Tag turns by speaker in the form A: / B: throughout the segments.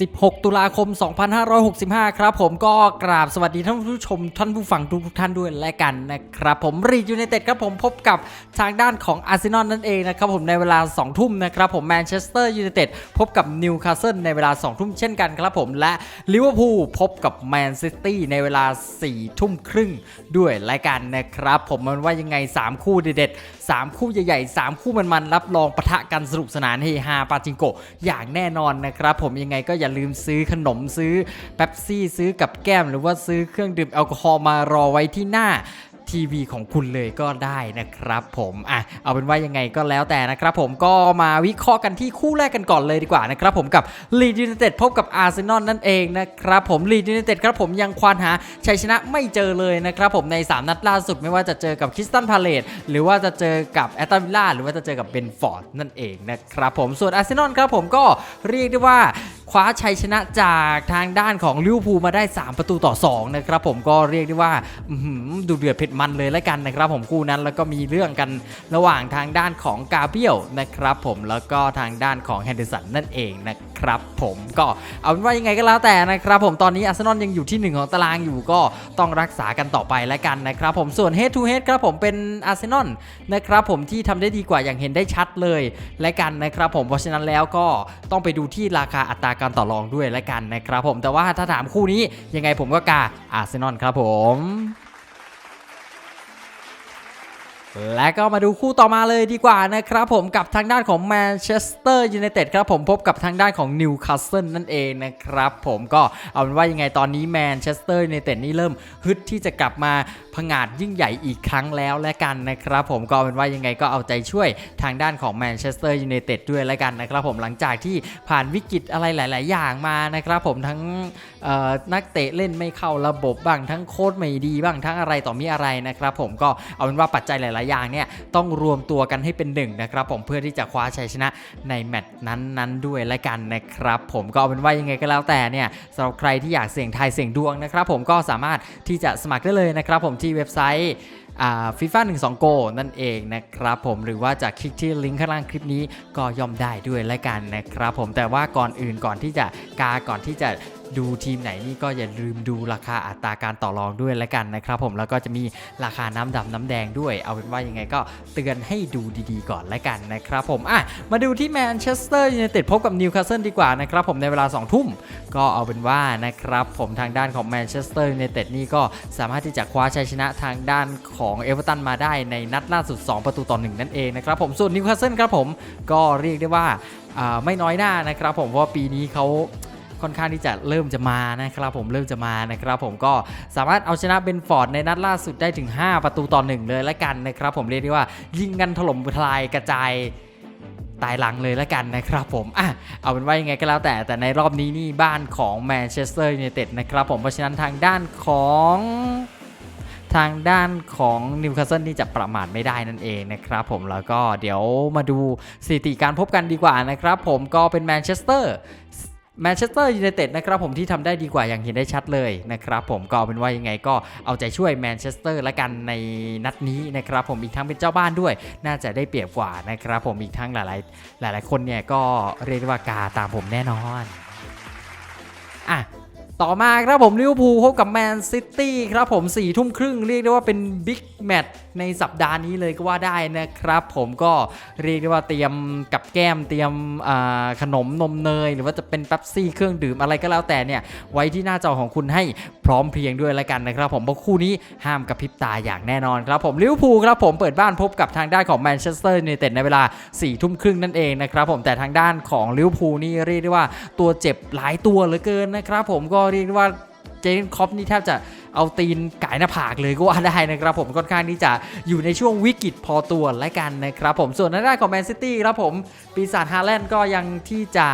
A: 16 ตุลาคม 2565 ครับผมก็กราบสวัสดีท่านผู้ชมท่านผู้ฟังทุกท่านด้วยและกันนะครับผมรียูไนเต็ดครับผมพบกับทางด้านของอาร์เซนอลนั่นเองนะครับผมในเวลา 2 ทุ่มนะครับผมแมนเชสเตอร์ยูไนเต็ดพบกับนิวคาสเซิลในเวลา 2 ทุ่มเช่นกันครับผมและลิเวอร์พูลพบกับแมนซิตี้ในเวลา 4 ทุ่มครึ่งด้วยและกันนะครับผมมันว่ายังไง 3 คู่เด็ดๆ3คู่ใหญ่ๆ 3 คู่มันๆรับรองปะทะกันสนุกสนานเฮฮาปาจิงโกอย่างแน่นอนนะครับผมยังไงก็อย่าลืมซื้อขนมซื้อเป๊ปซี่ซื้อกับแก้ม หรือว่าซื้อเครื่องดื่มแอลกอฮอล์มารอไว้ที่หน้าทีวีของคุณเลยก็ได้นะครับผมอะเอาเป็นว่ายังไงก็แล้วแต่นะครับผมก็มาวิเคราะห์กันที่คู่แรกกันก่อนเลยดีกว่านะครับผมกับลีดยูไนเต็ดพบกับอาร์เซนอลนั่นเองนะครับผมลีดยูไนเต็ดครับผมยังควานหาชัยชนะไม่เจอเลยนะครับผมใน 3 นัดล่าสุดไม่ว่าจะเจอกับคริสตันพาเลตหรือว่าจะเจอกับแอตตันวิลล่าหรือว่าจะเจอกับเบนฟอร์ดนั่นเองนะครับผมส่วนอาร์เซนอลครับผมก็เรียกได้ว่า คว้าชัยชนะจากทางด้านของลิเวอร์พูลมาได้ 3 ประตูต่อ2นะครับผมก็เรียกได้ว่าอื้อหือดูเดือดเผ็ดมันเลยแล้วกันนะครับผมคู่นั้นแล้วก็มีเรื่องกันระหว่างทางด้านของกาเบียลนะครับผมแล้วก็ทางด้านของแฮนเดอร์สันนั่นเองนะครับผมก็เอาเป็นว่ายังไงก็แล้วแต่นะครับผมตอนนี้อาร์เซนอลยังอยู่ที่ 1 ของตารางอยู่ก็ต้องรักษากันต่อไปแล้วกันนะครับผมส่วน head to head ครับผมเป็นอาร์เซนอลนะครับผมที่ทำได้ดีกว่าอย่างเห็นได้ชัดเลยและกันนะครับผมเพราะฉะนั้นแล้วก็ต้องไปดูที่ราคาอัตราการต่อรองด้วยและกันนะครับผมแต่ว่าถ้าถามคู่นี้ยังไงผมก็กาอาร์เซนอลครับผม และก็มาดูคู่ต่อมาเลยดีกว่านะครับผมกับทางด้านของแมนเชสเตอร์ยูไนเต็ดครับผมพบกับทางด้านของนิวคาสเซิลนั่นเองนะครับผมก็เอาเป็นว่ายังไงตอนนี้แมนเชสเตอร์ยูไนเต็ดนี่เริ่มฮึดที่จะกลับมาผงาดยิ่งใหญ่อีกครั้งแล้วและกันนะครับผมก็เอาเป็นว่ายังไงก็เอาใจช่วยทางด้านของแมนเชสเตอร์ยูไนเต็ดด้วยและกันนะครับผมหลังจากที่ผ่านวิกฤตอะไรหลาย ๆ อย่างมานะครับผมทั้งนักเตะเล่นไม่เข้าระบบบ้างทั้งโค้ดไม่ดีบ้างทั้งอะไรต่อมีอะไรนะครับผมก็เอาเป็นว่าปัจจัยหลาย ๆ อย่างเนี่ยต้องรวมตัวกันให้เป็นหนึ่งนะครับผมเพื่อที่จะคว้าชัยชนะในแมตช์นั้น ๆ ด้วยและกันนะครับผมก็เอาเป็นว่ายังไงก็แล้วแต่เนี่ยสำหรับใครที่อยากเสี่ยงทายเสี่ยงดวงนะครับผมก็สามารถที่จะสมัครได้เลยนะครับผมที่เว็บไซต์ฟีฟ่า1 2 Go นั่นเองนะครับผมหรือว่าจะคลิกที่ลิงก์ข้างล่างคลิปนี้ก็ย่อมได้ด้วยและกันนะครับผมแต่ว่าก่อนอื่นก่อนที่จะกาก่อนที่จะ ดูทีมไหนนี่ก็อย่าลืมดูราคาอัตราการต่อรองด้วยและกันนะครับผมแล้วก็จะมีราคาน้ำดำน้ำแดงด้วย เอาเป็นว่ายังไงก็เตือนให้ดูดีๆก่อนและกันนะครับผมอะมาดูที่แมนเชสเตอร์ยูไนเต็ดพบกับนิวคาสเซิลดีกว่านะครับผมในเวลา 2 ทุ่ม ก็เอาเป็นว่านะครับผมทางด้านของแมนเชสเตอร์ยูไนเต็ดนี่ก็สามารถที่จะคว้าชัยชนะทางด้านของเอเวอร์ตันมาได้ในนัดล่าสุด 2 ประตูต่อ1นั่นเองนะครับผมส่วนนิวคาสเซิลครับผมก็เรียกได้ว่าไม่น้อยหน้านะครับผมเพราะว่าปีนี้เขา ค่อนข้างที่จะเริ่มจะมานะครับผมเริ่มจะมานะครับผมก็สามารถเอาชนะเบนฟอร์ดในนัดล่าสุดได้ถึง 5 ประตูต่อ1เลยละกันนะครับผมเรียกได้ว่ายิงกันถล่มทลายกระจายตายหลังเลยละกันนะครับผมอะเอาเป็นว่ายังไงก็แล้วแต่แต่ในรอบนี้นี่บ้านของแมนเชสเตอร์ยูไนเต็ดนะครับผมเพราะฉะนั้นทางด้านของทางด้านของนิวคาสเซิลนี่จะประมาทไม่ได้นั่นเองนะครับผมแล้วก็เดี๋ยวมาดูสถิติการพบกันดีกว่านะครับผมก็เป็นแมนเชสเตอร์ แมนเชสเตอร์ยูไนเต็ดนะครับผมที่ทำได้ดีกว่าอย่างเห็นได้ชัดเลยนะครับผมก็เอาเป็นว่ายังไงก็เอาใจช่วยแมนเชสเตอร์ละกันในนัดนี้นะครับผมอีกทั้งเป็นเจ้าบ้านด้วย น่าจะได้เปรียบกว่านะครับผมอีกทั้งหลายๆ หลาย ๆ คนเนี่ยก็เรียกว่ากาตามผมแน่นอน ต่อมาครับผมลิเวอร์พูลพบกับแมนซิตี้ครับผม4ี่ทุ่มครึ่งเรียกได้ว่าเป็นบิ๊กแมตช์ในสัปดาห์นี้เลยก็ว่าได้นะครับ ผมก็เรียกได้ว่าเตรียมกับแก้มเตรียมขนมนมเนย หรือว่าจะเป็นเป๊ปซี่เครื่องดื่มอะไรก็แล้วแต่เนี่ย ไว้ที่หน้าจอของคุณให้พร้อมเพรียงด้วยละกันนะครับ ผมเพราะคู่นี้ห้ามกระพริบตาอย่างแน่นอนครับผมลิเวอร์พูลครับผมเปิดบ้านพบกับทางด้านของแมนเชสเตอร์ยูไนเต็ดในเวลา4ี่ทุ่มครึ่งนั่นเองนะครับผมแต่ทางด้านของลิเวอร์พูลนี่เรียกได้ว่าตัวเจ็บหลายตัวเหลือเกินนะครับผมก็เรียกว่าเจนคอปนี่แทบจะเอาตีนก่ายหน้าผากเลยก็ว่าได้นะครับผมค่อนข้างที่จะอยู่ในช่วงวิกฤตพอตัวและกันนะครับผมส่วนทางด้านของแมนซิตี้ครับผมปีศาจฮาแลนด์ก็ยังที่จะ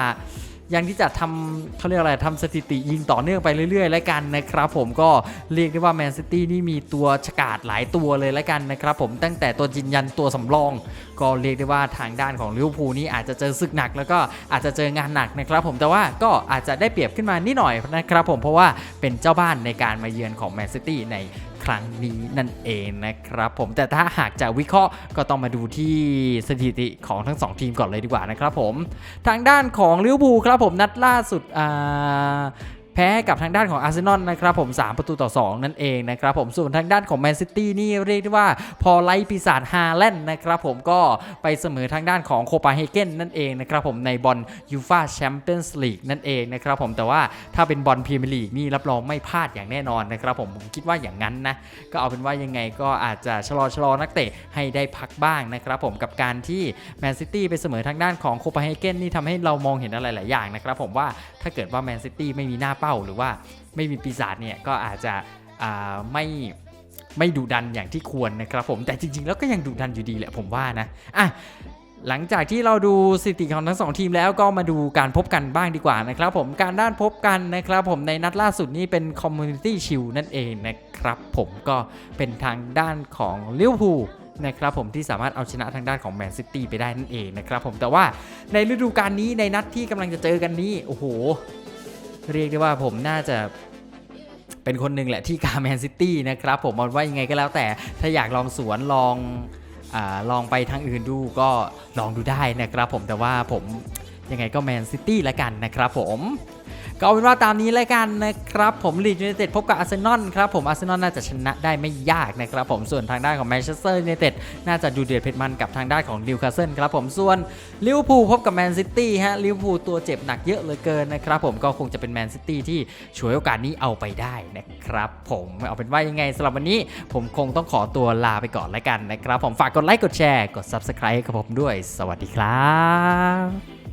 A: ยังที่จะทำเขาเรียกอะไรทำสถิติยิงต่อเนื่องไปเรื่อยๆ แล้วกันนะครับผมก็เรียกได้ว่าแมนซิตี้นี่มีตัวฉกาดหลายตัวเลยแล้วกันนะครับผมตั้งแต่ตัวจินยันตัวสำรอง ก็เรียกได้ว่าทางด้านของลิเวอร์พูลนี่อาจจะเจอศึกหนักแล้วก็อาจจะเจองานหนักนะครับผมแต่ว่าก็อาจจะได้เปรียบขึ้นมานิดหน่อยนะครับผมเพราะว่าเป็นเจ้าบ้านในการมาเยือนของแมนซิตี้ใน ครั้งนี้นั่นเองนะครับผมแต่ถ้าหากจะวิเคราะห์ก็ต้องมาดูที่สถิติของทั้ง 2 ทีมก่อนเลยดีกว่านะครับผม ทางด้านของลิเวอร์พูลครับนะครับผมนัดล่าสุดอ่า แพ้ให้กับทางด้านของอาร์เซนอลนะครับผม 3 ประตูต่อ 2 นั่นเองนะครับผมส่วนทางด้านของแมนซิตี้นี่เรียกได้ว่าพอไล่ปีศาจฮาแลนด์นะครับผมก็ไปเสมอทางด้านของโคปาเฮเกนนั่นเองนะครับผมในบอลยูฟาแชมเปี้ยนส์ลีกนั่นเองนะครับผมแต่ว่าถ้าเป็นบอลพรีเมียร์ลีกนี่รับรองไม่พลาดอย่างแน่นอนนะครับผมผมคิดว่าอย่างนั้นนะก็เอาเป็นว่ายังไงก็อาจจะชะลอชะลอนักเตะให้ได้พักบ้างนะครับผมกับการที่แมนซิตี้ไปเสมอทางด้านของโคปาเฮเกนนี่ทำให้เรามองเห็นอะไรหลายอย่างนะครับผมว่าถ้าเกิดว่าแมนซิตี้ไม่มีหน้าเป้าหรือว่าไม่มีปีศาจเนี่ยก็อาจจะไม่ไม่ดุดันอย่างที่ควรนะครับผมแต่จริง ๆ แล้วก็ยังดุดันอยู่ดีแหละผมว่านะอะหลังจากที่เราดูสถิติของทั้งสองทีมแล้วก็มาดูการพบกันบ้างดีกว่านะครับผมการด้านพบกันนะครับผมในนัดล่าสุดนี้เป็นคอมมูนิตี้ชิลนั่นเองนะครับผมก็เป็นทางด้านของลิเวอร์พูลนะครับผมที่สามารถเอาชนะทางด้านของแมนซิตี้ไปได้นั่นเองนะครับผมแต่ว่าในฤดูกาลนี้ในนัดที่กำลังจะเจอกันนี้ โอ้โห เรียกได้ว่าผมน่าจะเป็นคนหนึ่งแหละที่กาแมนซิตี้นะครับ ผมมองว่ายังไงก็แล้วแต่ถ้าอยากลองสวนลองอลองไปทางอื่นดูก็ลองดูได้นะครับผมแต่ว่าผมยังไงก็แมนซิตี้ละกันนะครับผม ก็เอาเป็นว่าตามนี้ละกันนะครับผมลีดยูไนเต็ดพบกับอาร์เซนอลครับผมอาร์เซนอลน่าจะชนะได้ไม่ยากนะครับผมส่วนทางด้านของแมนเชสเตอร์ยูไนเต็ดน่าจะดูเดือดเผ็ดมันกับทางด้านของนิวคาสเซิลครับผมส่วนลิเวอร์พูลพบกับแมนซิตี้ฮะลิเวอร์พูลตัวเจ็บหนักเยอะเลือเกินนะครับผมก็คงจะเป็นแมนซิตี้ที่ฉวยโอกาสนี้เอาไปได้นะครับผมเอาเป็นว่ายังไงสำหรับวันนี้ผมคงต้องขอตัวลาไปก่อนแล้วกันนะครับ ผมฝากกดไลค์กดแชร์กด Subscribe กับผมด้วย สวัสดีครับ